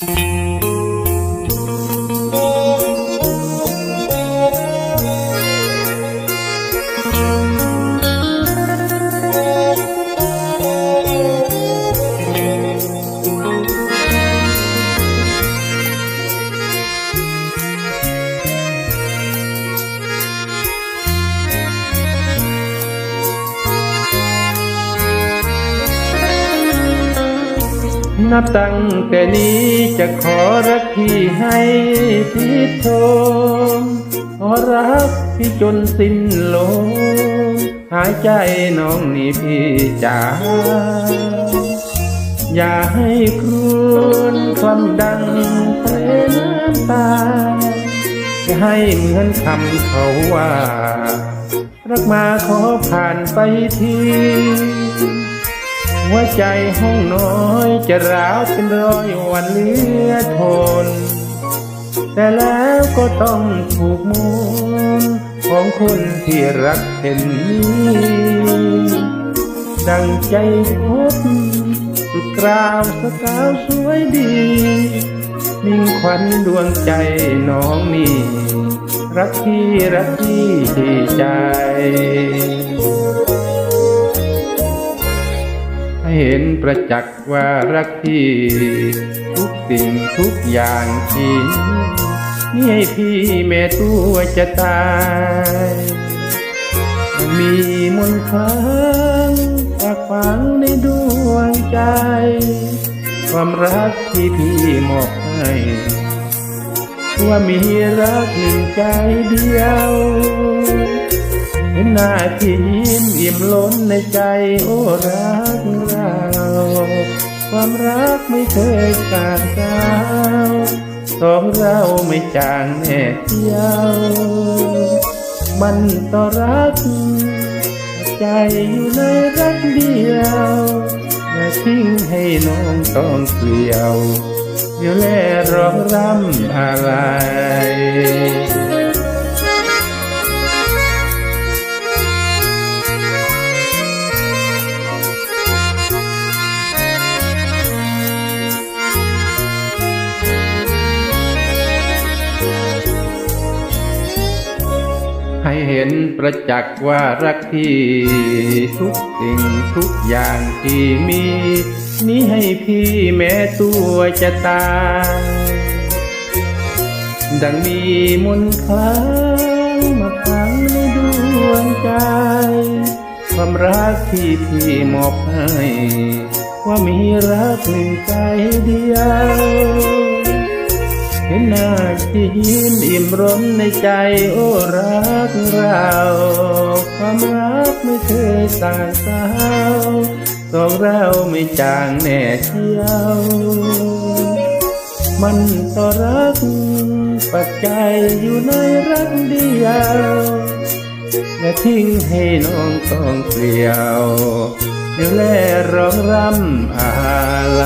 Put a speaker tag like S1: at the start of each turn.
S1: Música นับตั้งแต่นี้จะขอรักพี่ให้พิชมขอรักพี่จนสิ้นลมหายใจน้องนี่พี่จ๋าอย่าให้ครวญความดังเพลน้ำตาจะให้เหมือนคำเขาว่า รักมาขอผ่านไปที หัวใจห้องน้อยจะร้าวเป็นรอยวันเลือทน แต่แล้วก็ต้องถูกมูลของคนที่รักเห็นนี้ดังใจพบสุดกราวสกาวสวยดีมิ่งขวัญดวงใจน้องนี่รักที่รักที่ใจ ให้เห็นประจักษ์ว่ารักพี่ ทุกสิ่งทุกอย่างที่นี่ให้พี่แม่ตัวจะตายมีมนต์คลังฝากฝังในดวงใจ ความรักที่พี่มอบให้ว่ามีรักหนึ่งใจเดียว ห็นหน้าที่ยิ้มอิ่มล้นในใจโอ้รักเราความรักไม่เคยขาดสาวสองเราไม่จางแน่เที่ยวมันต่อรัก ใจอยู่ในรักเดียวอย่าทิ้งให้น้องต้องเกลียวเดี๋ยวแลร้องรำอะไร เห็นประจักษ์ว่ารักพี่ ทุกสิ่งทุกอย่างที่มีนี้ให้พี่แม้ตัวจะตายดังมีมนคลังมาขังในดวงใจ ความรักที่พี่มอบให้ ว่ามีรักหนึ่งใจเดียว ที่ยิ้มอิ่มร้นในใจโอ้รักเราความรักไม่เคยต่างสาวสองเราไม่จางแน่เชียวมันต่อรักปัจจัยอยู่ในรักเดียวอย่าทิ้งให้น้องต้องเกลียวเดี๋ยวแลร้องรำอะไร